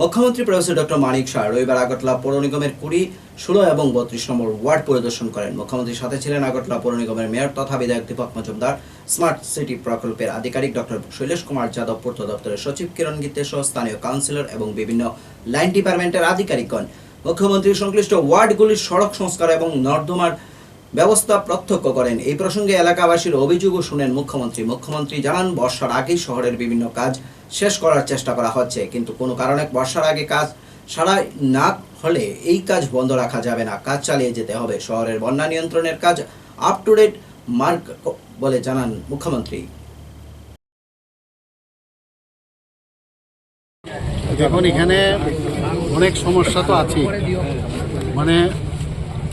মুখ্যমন্ত্রী professor doctor মানিক শাহ রবিবার আগরতলা পৌর নিগমের কুড়ি, ষোলো এবং বত্রিশ নম্বর ওয়ার্ড পরিদর্শন করেন। মুখ্যমন্ত্রীর সাথে ছিলেন আগরতলা পৌর নিগমের মেয়র তথা বিধায়ক দীপক মজুমদার, স্মার্ট সিটি প্রকল্পের আধিকারিক ডক্টর শৈলেশ কুমার যাদব, পূর্ত দপ্তরের সচিব কিরণ গীতে সহ স্থানীয় কাউন্সিলর এবং বিভিন্ন লাইন ডিপার্টমেন্টের আধিকারিকগণ। মুখ্যমন্ত্রী সংশ্লিষ্ট ওয়ার্ডগুলির সড়ক সংস্কার এবং নর্দমার ব্যবস্থা প্রত্যক্ষ করেন। এই প্রসঙ্গে এলাকাবাসীর অভিযোগও শুনেন মুখ্যমন্ত্রী। মুখ্যমন্ত্রী জানান, বর্ষার আগেই শহরের বিভিন্ন কাজ শেষ করার চেষ্টা করা হচ্ছে, কিন্তু কোনো কারণে বর্ষার আগে কাজ সারা না হলে এই কাজ বন্ধ রাখা যাবে না। কাজ চালিয়ে যেতে হবে। শহরের বন্যা নিয়ন্ত্রণের কাজ আপ টু ডেট মার্ক বলে জানান মুখ্যমন্ত্রী। দেখুন, এখানে অনেক সমস্যা তো আছে মানে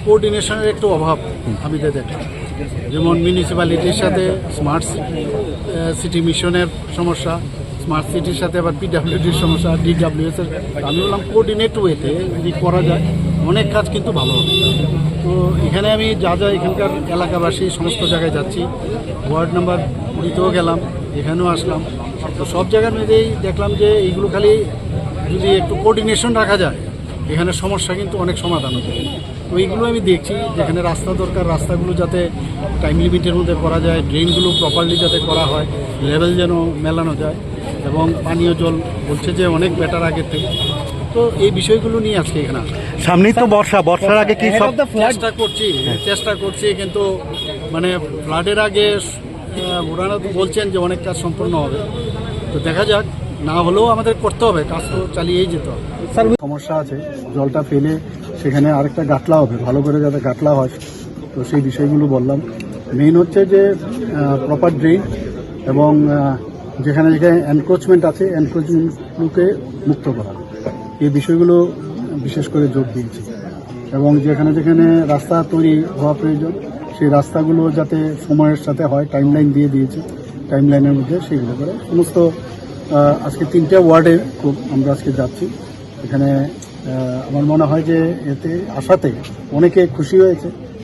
কোঅর্ডিনেশনের একটু অভাব আমি দেখলাম। যেমন মিউনিসিপ্যালিটির সাথে স্মার্ট সিটি মিশনের সমস্যা স্মার্ট সিটির সাথে আবার পিডাব্লিউডির সমস্যা ডিডাব্লিউএস এর। আমি বললাম কোঅর্ডিনেট ওয়েতে যদি করা যায়, অনেক কাজ কিন্তু ভালো হবে। তো এখানে আমি যা যা এখানকার এলাকাবাসী, সমস্ত জায়গায় যাচ্ছি, ওয়ার্ড নাম্বার কুড়িতেও গেলাম, এখানেও আসলাম। তো সব জায়গার মধ্যেই দেখলাম যে এইগুলো খালি যদি একটু কোঅর্ডিনেশন রাখা যায়, এখানে সমস্যা কিন্তু অনেক সমাধান হতে তো এইগুলো আমি দেখছি যেখানে রাস্তা দরকার রাস্তাগুলো যাতে টাইম লিমিটের মধ্যে করা যায় ড্রেনগুলো প্রপারলি যাতে করা হয় লেভেল যেন মেলানো যায় এবং পানীয় জল বলছে যে অনেক বেটার আগের থেকে। তো এই বিষয়গুলো নিয়ে আজকে এখানে সামনেই তো বর্ষা বর্ষার আগে কি সব চেষ্টা করছি চেষ্টা করছি কিন্তু মানে ফ্লাডের আগে ওনারা তো বলছেন যে অনেক কাজ সম্পূর্ণ হবে। তো দেখা যাক। না হলেও আমাদের করতে হবে, কাজ তো চালিয়েই যেতে হবে। সমস্যা আছে, জলটা ফেলে সেখানে আরেকটা গাটলা হবে, ভালো করে যাতে গাটলা হয়। তো সেই বিষয়গুলো বললাম। মেইন হচ্ছে যে প্রপার ড্রেন এবং যেখানে যেখানে এনক্রোচমেন্ট আছে এনক্রোচমেন্টগুলোকে মুক্ত করা। এই বিষয়গুলো বিশেষ করে জোর দিয়েছি। এবং যেখানে যেখানে রাস্তা তৈরি হওয়া প্রয়োজন, সেই রাস্তাগুলো যাতে সময়ের সাথে হয় টাইমলাইন দিয়ে দিয়েছি। টাইমলাইনের মধ্যে সেগুলো করে সমস্ত আজকে তিনটা ওয়ার্ডে খুব আমরা আজকে যাচ্ছি। এখানে আমার মনে হয় যে এতে আসাতে অনেকে খুশি হয়েছে।